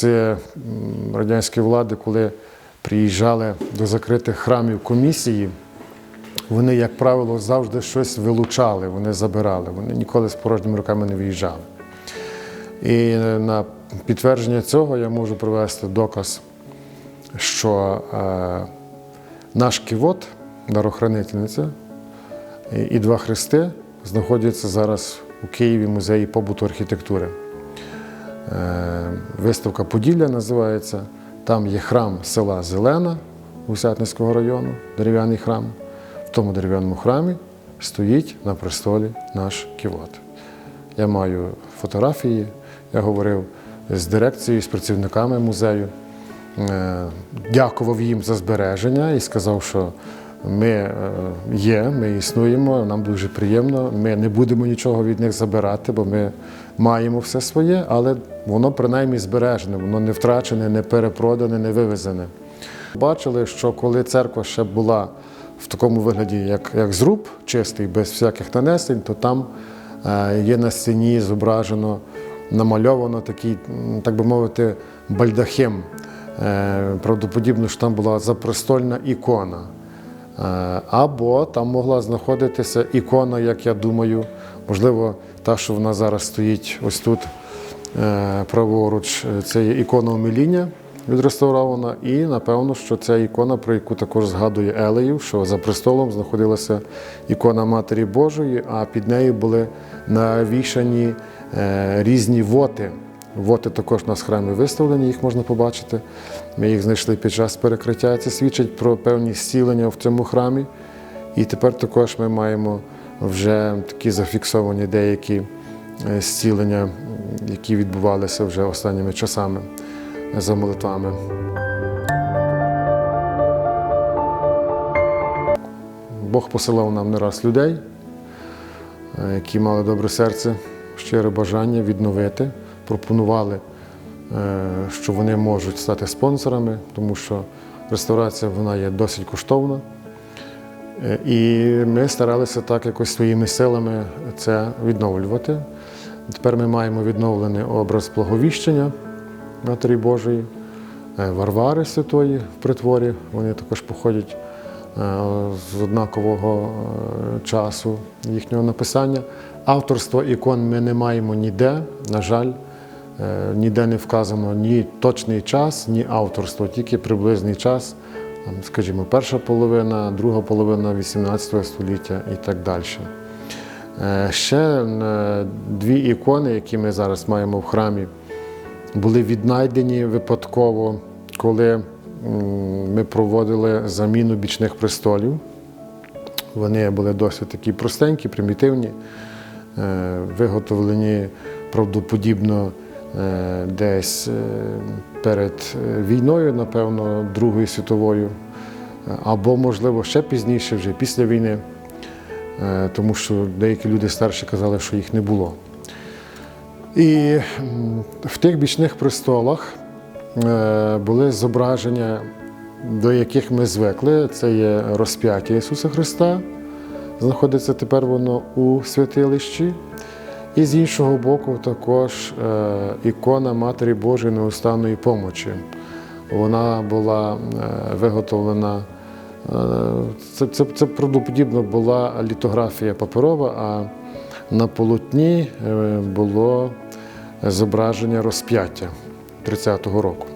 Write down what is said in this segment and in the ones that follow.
Це радянської влади, коли приїжджали до закритих храмів комісії, вони, як правило, завжди щось вилучали, вони забирали. Вони ніколи з порожніми руками не виїжджали. І на підтвердження цього я можу привести доказ, що е, наш ківот, дарохранительниця, і, два хрести знаходяться зараз у Києві музеї побуту архітектури. Е, Виставка Поділля називається. Там є храм села Зелена Гусятницького району, дерев'яний храм. В тому дерев'яному храмі стоїть на престолі наш ківот. Я маю фотографії, я говорив з дирекцією, з працівниками музею, Е, дякував їм за збереження і сказав, що ми е, є, ми існуємо, нам дуже приємно. Ми не будемо нічого від них забирати, бо ми маємо все своє, але воно принаймні збережене, воно не втрачене, не перепродане, не вивезене. Бачили, що коли церква ще була в такому вигляді, як, як зруб, чистий, без всяких нанесень, то там е, є на стіні зображено, намальовано такий, так би мовити, бальдахим. Е, Правдоподібно, що там була запрестольна ікона. Е, Або там могла знаходитися ікона, як я думаю, можливо, та, що вона зараз стоїть ось тут е, праворуч, е, це є ікона умиління відреставрована. І напевно, що це ікона, про яку також згадує Елеїв, що за престолом знаходилася ікона Матері Божої, а під нею були навішані різні воти. Воти також у нас храмі виставлені, їх можна побачити. Ми їх знайшли під час перекриття. Це свідчить про певні зцілення в цьому храмі. І тепер також ми маємо вже такі зафіксовані деякі е, зцілення, які відбувалися вже останніми часами е, за молитвами. Бог посилав нам не раз людей, е, які мали добре серце, щире бажання відновити, пропонували, е, що вони можуть стати спонсорами, тому що реставрація вона є досить коштовна. Е, І ми старалися так якось своїми силами це відновлювати. Тепер ми маємо відновлений образ благовіщення Матері Божої, е, Варвари Святої в притворі. Вони також походять з однакового часу їхнього написання. Авторство ікон ми не маємо ніде, на жаль, ніде не вказано ні точний час, ні авторство, тільки приблизний час скажімо, перша половина, друга половина 18 століття і так далі. Е, Ще е, дві ікони, які ми зараз маємо в храмі, були віднайдені випадково, коли ми проводили заміну бічних престолів. Вони були досить такі простенькі, примітивні, е, виготовлені правдоподібно е, десь е, перед е, війною, напевно, Другою світовою, е, або, можливо, ще пізніше, вже після війни, е, тому що деякі люди старші казали, що їх не було. І в тих бічних престолах е, були зображення, до яких ми звикли. Це є розп'яття Ісуса Христа, знаходиться тепер воно у святилищі. І з іншого боку, також е, ікона Матері Божої неустанної помочі. Вона була е, виготовлена. е, Це, це, це правдоподібно була літографія паперова, а на полотні було зображення розп'яття 30-го року.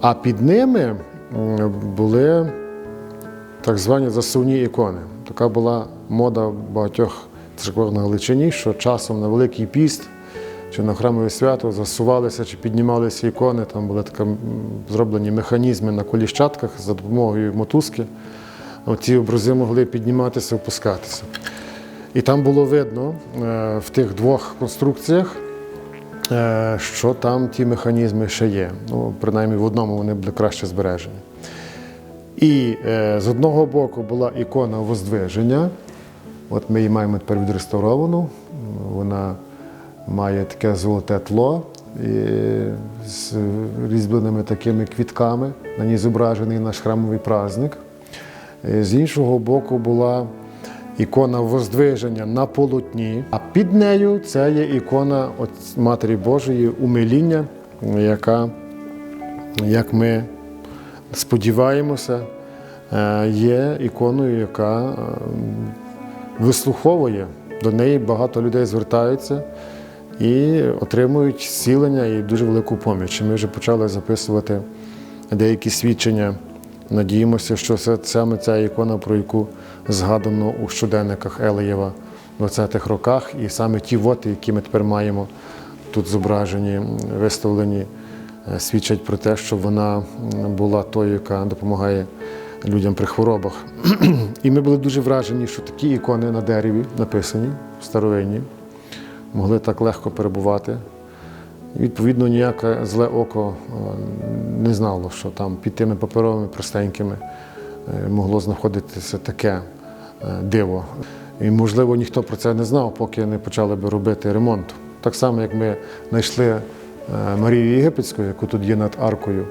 А під ними були так звані засувні ікони. Така була мода багатьох церквах на Галичині, що часом на Великий піст чи на храмове свято засувалися чи піднімалися ікони. Там були такі зроблені механізми на коліщатках за допомогою мотузки. Ці образи могли підніматися, опускатися. І там було видно е, в тих двох конструкціях е, що там ті механізми ще є. Ну, принаймні в одному вони були краще збережені. І е, з одного боку була ікона Воздвиження. От ми її маємо тепер відреставровану. Вона має таке золоте тло з різьбленими такими квітками. На ній зображений наш храмовий праздник. З іншого боку була ікона Воздвиження на полотні, а під нею це є ікона Матері Божої умиління, яка, як ми сподіваємося, е, є іконою, яка вислуховує. До неї багато людей звертаються і отримують зцілення і дуже велику поміч. Ми вже почали записувати деякі свідчення. Надіємося, що це саме ця ікона, про яку згадано у щоденниках Елеєва в 20-х роках, і саме ті воти, які ми тепер маємо тут зображені, виставлені, е, свідчать про те, що вона була тою, яка допомагає людям при хворобах. І ми були дуже вражені, що такі ікони на дереві написані старовинні, могли так легко перебувати. Відповідно, ніяке зле око не знало, що там під тими паперовими простенькими е, могло знаходитися таке е, диво. І, можливо, ніхто про це не знав, поки не почали би робити ремонт. Так само, як ми знайшли е, Марію Єгипетську, яку тут є над аркою.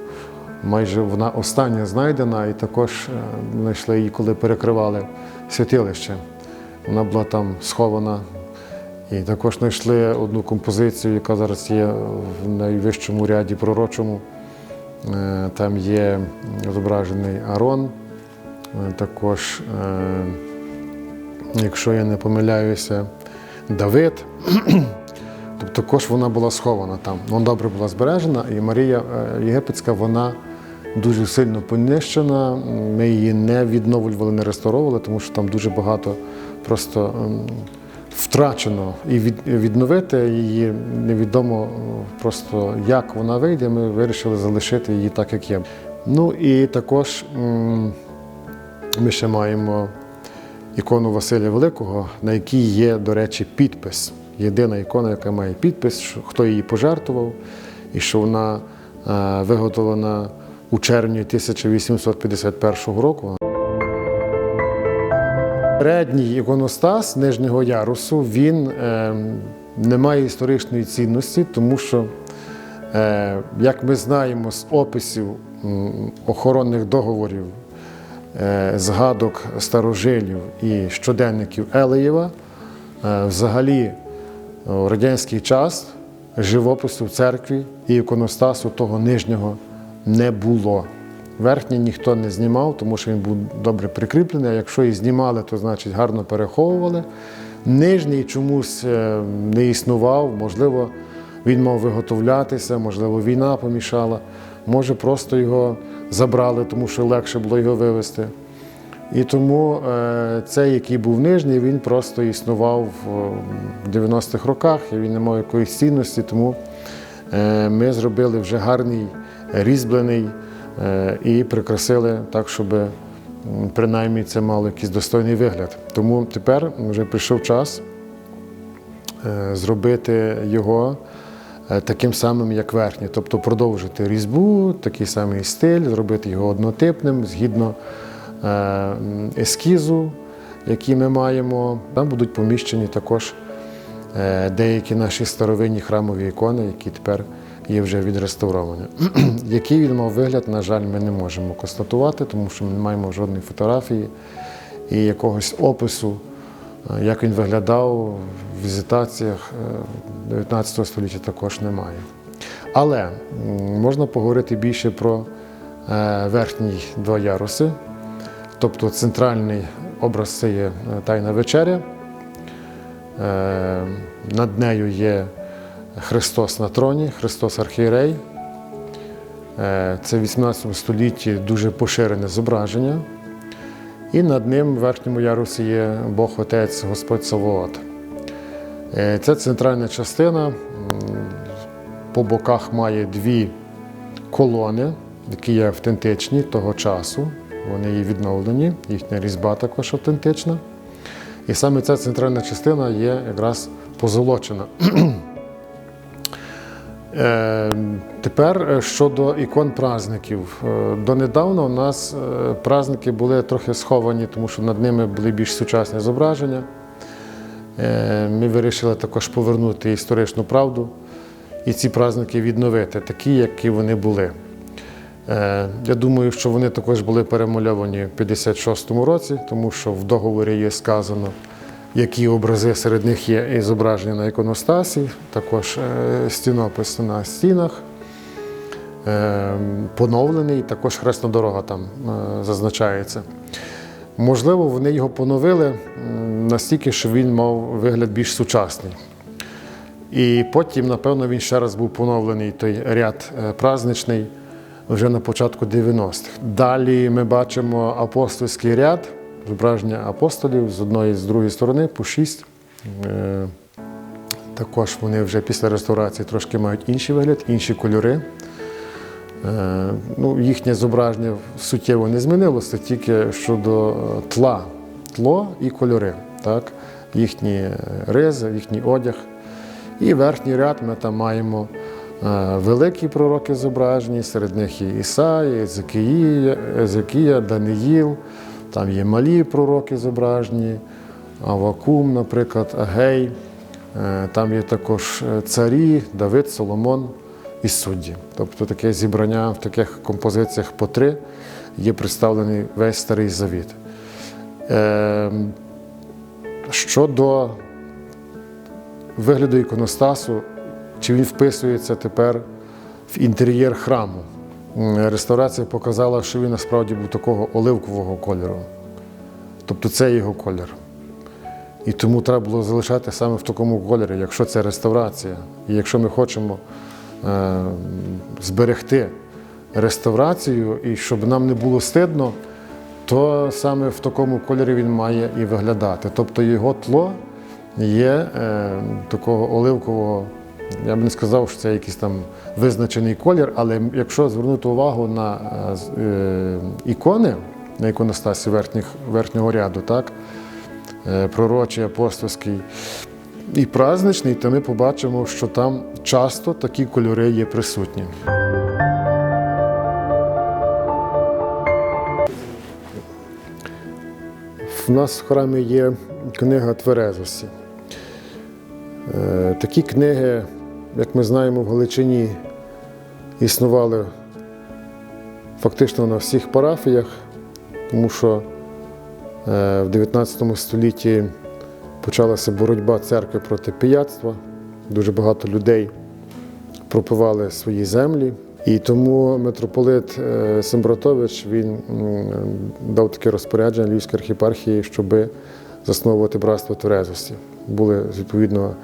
Майже вона остання знайдена, і також е, знайшли її, коли перекривали святилище. Вона була там схована і також знайшли одну композицію, яка зараз є в найвищому ряді пророчому. Е, Там є зображений Арон. Е, Також, якщо я не помиляюся, Давид. Тобто також вона була схована там. Вона добре була збережена, і Марія Єгипетська вона дуже сильно понищена. Ми її не відновлювали, не реставровували, тому що там дуже багато просто ем, втрачено. І відновити її невідомо е, просто як вона вийде. Ми вирішили залишити її так, як є. Ну і також ми ще маємо ікону Василя Великого, на якій є, до речі, підпис. Єдина ікона, яка має підпис, хто її пожертвував, і що вона е, виготовлена у червні 1851 року. Передній іконостас нижнього ярусу він е, не має історичної цінності, тому що, е, як ми знаємо з описів охоронних договорів, е, згадок старожилів і щоденників Елеєва, е, взагалі у радянський час живопису в церкві і іконостасу того нижнього не було. Верхній ніхто не знімав, тому що він був добре прикріплений. А якщо і знімали, то значить гарно переховували. Нижній чомусь е, не існував, можливо, він мав виготовлятися, можливо, війна помішала, може, просто його забрали, тому що легше було його вивезти. І тому е, цей, який був нижній, він просто існував в 90-х роках, і він не мав якоїсь цінності, тому е, ми зробили вже гарний різьблений е, і прикрасили так, щоб принаймні це мало якийсь достойний вигляд. Тому тепер вже прийшов час е, зробити його е, таким самим, як верхній, тобто продовжити різьбу, такий самий стиль, зробити його однотипним згідно ескізу, який ми маємо. Там будуть поміщені також деякі наші старовинні храмові ікони, які тепер є вже відреставровані. Який він мав вигляд, на жаль, ми не можемо констатувати, тому що ми не маємо жодної фотографії і якогось опису, е, як він виглядав в візитаціях е, 19 століття також немає. Але можна поговорити більше про е, верхні два яруси. Тобто центральний образ це є е, Тайна вечеря. Е, Над нею є Христос на троні, Христос Архієрей. Е, Це в 18 столітті дуже поширене зображення. І над ним в верхньому ярусі є Бог Отець, Господь Савоот. Е, Це центральна частина. По боках має дві колони, які є автентичні того часу. Вони є відновлені, їхня різьба також автентична. І саме ця центральна частина є якраз позолочена. Е, Тепер е, щодо ікон праздників. Е, Донедавна у нас е, праздники були трохи сховані, тому що над ними були більш сучасні зображення. Ми вирішили також повернути історичну правду і ці праздники відновити, такі, які вони були. Я думаю, що вони також були перемальовані в 56-му році, тому що в договорі є сказано, які образи серед них є і зображені на іконостасі, також е, стінопис на стінах. Е, Поновлений, також хресна дорога там е, зазначається. Можливо, вони його поновили настільки, що він мав вигляд більш сучасний. І потім, напевно, він ще раз був поновлений той ряд праздничний вже на початку 90-х. Далі ми бачимо апостольський ряд, зображення апостолів з одної і з другої сторони по шість. Е, Також вони вже після реставрації трошки мають інший вигляд, інші кольори. Е, Ну, їхнє зображення суттєво не змінилося, тільки щодо е, тла, тло і кольори. Так? Їхні ризи, їхній одяг. І верхній ряд ми там маємо великі пророки зображені, серед них є Ісаї, Езекія, Даниїл, там є малі пророки зображені, Авакум, наприклад, Агей. Е, Там є також е, царі, Давид, Соломон і судді. Тобто таке зібрання в таких композиціях по три є представлений весь старий завіт. Е, Щодо вигляду іконостасу, чи він вписується тепер в інтер'єр храму. Реставрація показала, що він насправді був такого оливкового кольору. Тобто це його колір. І тому треба було залишати саме в такому кольорі, якщо це реставрація. І якщо ми хочемо е, зберегти реставрацію, і щоб нам не було стидно, то саме в такому кольорі він має і виглядати. Тобто його тло є е, такого оливкового. Я б не сказав, що це якийсь там визначений колір, але якщо звернути увагу на е, е, ікони, на іконостасі верхніх, верхнього ряду, так, е, пророчий, апостольський і праздничний, то ми побачимо, що там часто такі кольори є присутні. В нас в храмі є книга Тверезості. Такі книги, як ми знаємо, в Галичині існували фактично на всіх парафіях, тому що е, в 19 столітті почалася боротьба церкви проти пияцтва. Дуже багато людей пропивали свої землі. І тому митрополит е, Сембратович він дав таке розпорядження Львівської архіпархії, щоб засновувати братство Тверезості. Були відповідно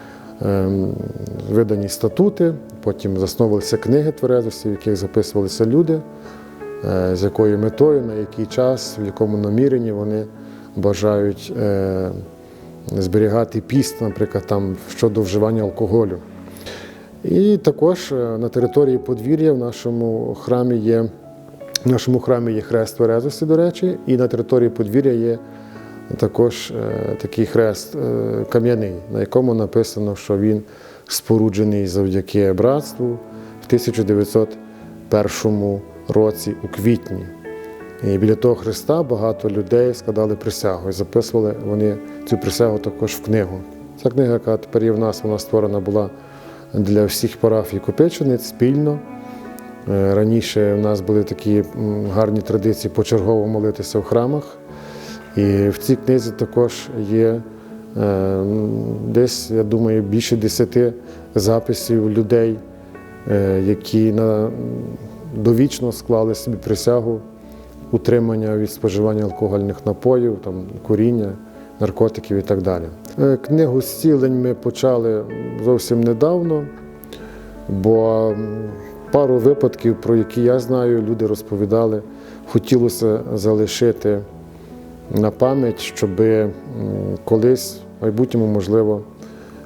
видані статути, потім засновувалися книги Тверезості, в яких записувалися люди, е, з якою метою, на який час, в якому наміренні вони бажають е, зберігати піст, наприклад, там щодо вживання алкоголю. І також е, на території подвір'я в нашому храмі є в нашому храмі є хрест Тверезості, до речі, і на території подвір'я є також е, такий хрест е, кам'яний, на якому написано, що він споруджений завдяки братству в 1901 році у квітні. І біля того хреста багато людей складали присягу і записували вони цю присягу також в книгу. Ця книга, яка тепер є в нас, вона створена була для всіх парафій Копичениць спільно. Е, Раніше в нас були такі гарні традиції почергово молитися в храмах. І в цій книзі також є е, десь, я думаю, більше десяти записів людей, е, які довічно склали собі присягу утримання від споживання алкогольних напоїв, там, куріння, наркотиків і так далі. Е, Книгу зцілень ми почали зовсім недавно, бо пару випадків, про які я знаю, люди розповідали, хотілося залишити на пам'ять, щоб колись, в майбутньому, можливо,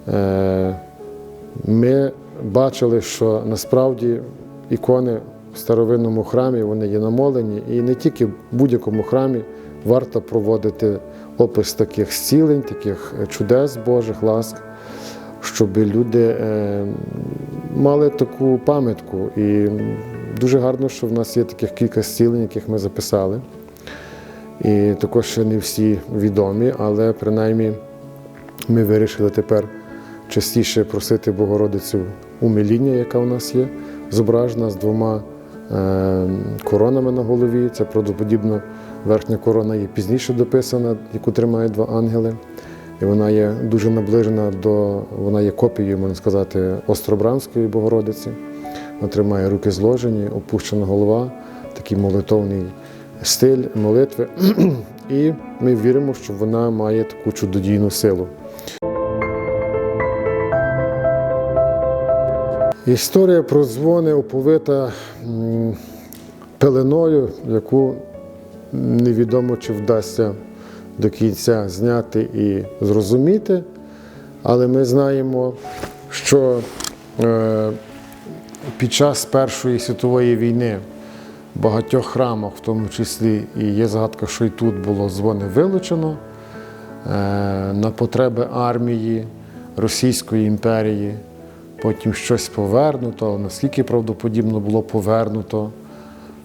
е, ми бачили, що насправді ікони в старовинному храмі вони є намолені, і не тільки в будь-якому храмі варто проводити опис таких зцілень, таких чудес Божих ласк, щоб люди е, мали таку пам'ятку. І дуже гарно, що в нас є таких кілька зцілень, яких ми записали. І також ще не всі відомі, але принаймні ми вирішили тепер частіше просити Богородицю умиління, яка у нас є, зображена з двома е, коронами на голові. Це правдоподібно верхня корона є пізніше дописана, яку тримають два ангели. І вона є дуже наближена до, вона є копією, можна сказати, Остробранської Богородиці. Вона тримає руки зложені, опущена голова, такий молитовний стиль молитви. І ми віримо, що вона має таку чудодійну силу. Історія про дзвони оповита пеленою, яку невідомо чи вдасться до кінця зняти і зрозуміти. Але ми знаємо, що е, під час Першої світової війни багатьох храмах, в тому числі і є згадка, що і тут було дзвони вилучено е, на потреби армії Російської імперії. Потім щось повернуто, наскільки правдоподібно було повернуто.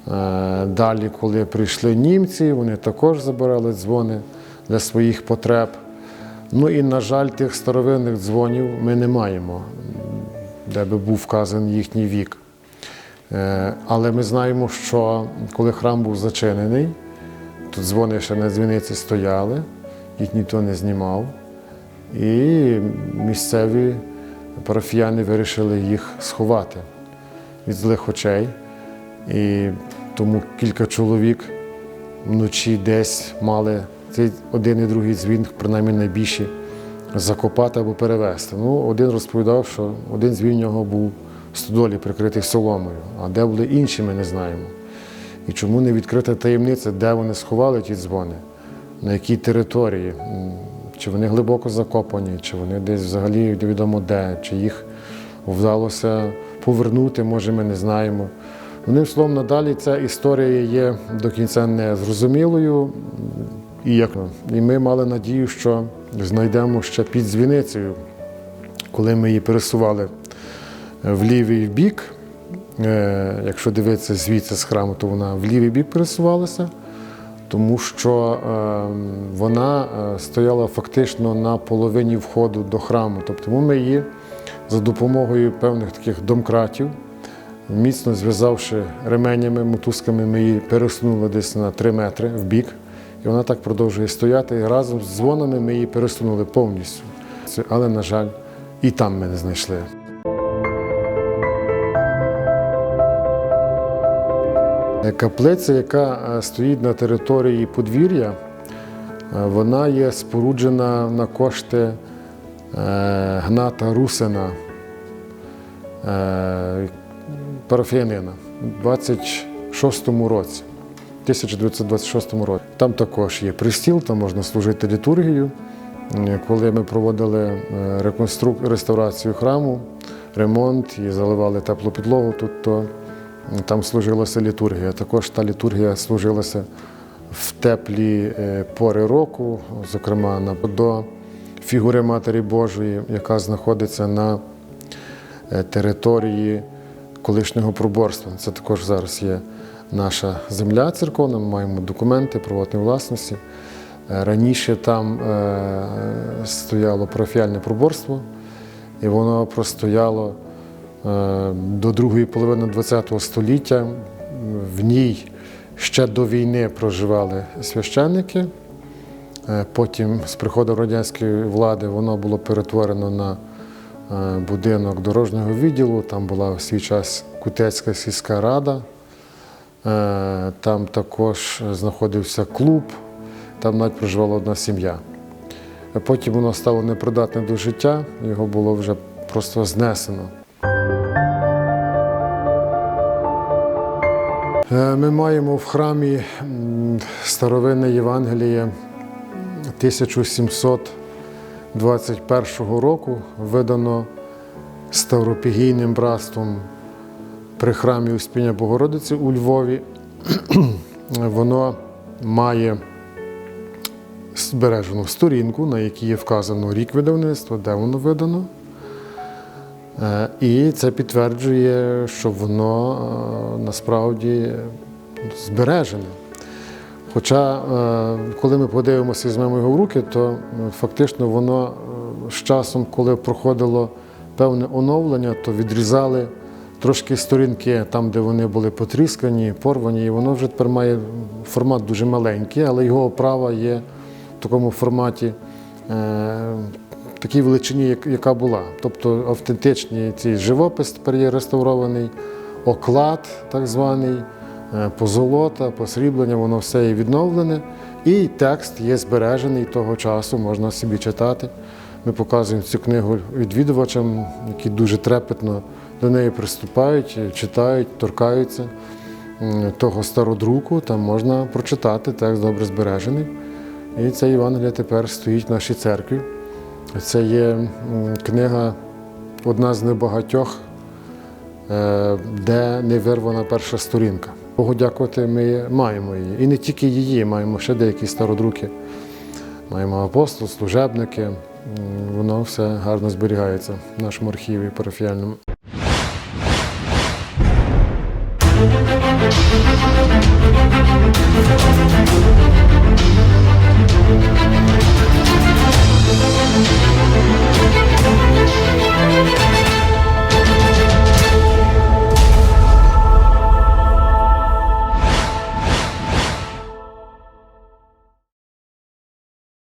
Е, Далі, коли прийшли німці, вони також забирали дзвони для своїх потреб. Ну і, на жаль, тих старовинних дзвонів ми не маємо, де би був вказаний їхній вік. Е, Але ми знаємо, що коли храм був зачинений, то дзвони ще на дзвіниці стояли, їх ніхто не знімав. І місцеві парафіяни вирішили їх сховати від злих очей. І тому кілька чоловік вночі десь мали цей один і другий дзвін, принаймні найбільші, закопати або перевезти. Ну, один розповідав, що один дзвін в нього був стодолі прикритий соломою, а де були інші, ми не знаємо. І чому не відкрита таємниця, де вони сховали ті дзвони, на якій території, чи вони глибоко закопані, чи вони десь взагалі невідомо де, чи їх вдалося повернути, може, ми не знаємо. Одним словом, надалі ця історія є до кінця незрозумілою. І, як, і ми мали надію, що знайдемо ще під дзвіницею, коли ми її пересували в лівий бік. Е, Якщо дивитися звідси з храму, то вона в лівий бік пересувалася, тому що е, вона е, стояла фактично на половині входу до храму. Тобто ми її за допомогою певних таких домкратів, міцно зв'язавши ременями, мотузками, ми її пересунули десь на 3 метри в бік. І вона так продовжує стояти. І разом з дзвонами ми її пересунули повністю. Але, на жаль, і там ми не знайшли. Каплиця, яка е, стоїть на території подвір'я, е, вона є споруджена на кошти е, Гната Русина, е, парафіянина, у 26-му році. 1926 році. Там також є пристіл, там можна служити літургію. Е, Коли ми проводили е, реконструк... реставрацію храму, ремонт і заливали теплу підлогу, тут то там служилася літургія. Також та літургія служилася в теплі е, пори року, зокрема до фігури Матері Божої, яка знаходиться на е, території колишнього проборства. Це також зараз є наша земля церковна, ми маємо документи приватної власності. Е, Раніше там стояло парафіальне проборство, і воно простояло до другої половини ХХ століття. В ній ще до війни проживали священники. Е, Потім з приходом радянської влади воно було перетворено на е, будинок дорожнього відділу. Там була в свій час Кутецька сільська рада. Е, Там також знаходився клуб, там навіть проживала одна сім'я. Потім воно стало непридатне до життя, його було вже просто знесено. Ми маємо в храмі старовинне Євангеліє 1721 року, видано Ставропігійним братством при храмі Успіння Богородиці у Львові. Воно має збережену сторінку, на якій є вказано рік видавництва, де воно видано. Е, І це підтверджує, що воно е, насправді збережене. Хоча, е, коли ми подивимося і візьмемо його в руки, то фактично воно з часом, коли проходило певне оновлення, то відрізали трошки сторінки там, де вони були потріскані, порвані, і воно вже тепер має формат дуже маленький, але його оправа є в такому форматі. Такій величині, як- яка була. Тобто автентичний цей живопис тепер є реставрований, оклад так званий, е, позолота, посріблення, воно все є відновлене. І текст є збережений того часу, можна собі читати. Ми показуємо цю книгу відвідувачам, які дуже трепетно до неї приступають, читають, торкаються того стародруку. Там можна прочитати, текст добре збережений. І ця Євангелія тепер стоїть в нашій церкві. Це є книга, одна з небагатьох, е, де не вирвана перша сторінка. Богу дякувати, ми маємо її. І не тільки її, маємо ще деякі стародруки. Маємо апостол, служебники. Воно все гарно зберігається в нашому архіві парафіальному.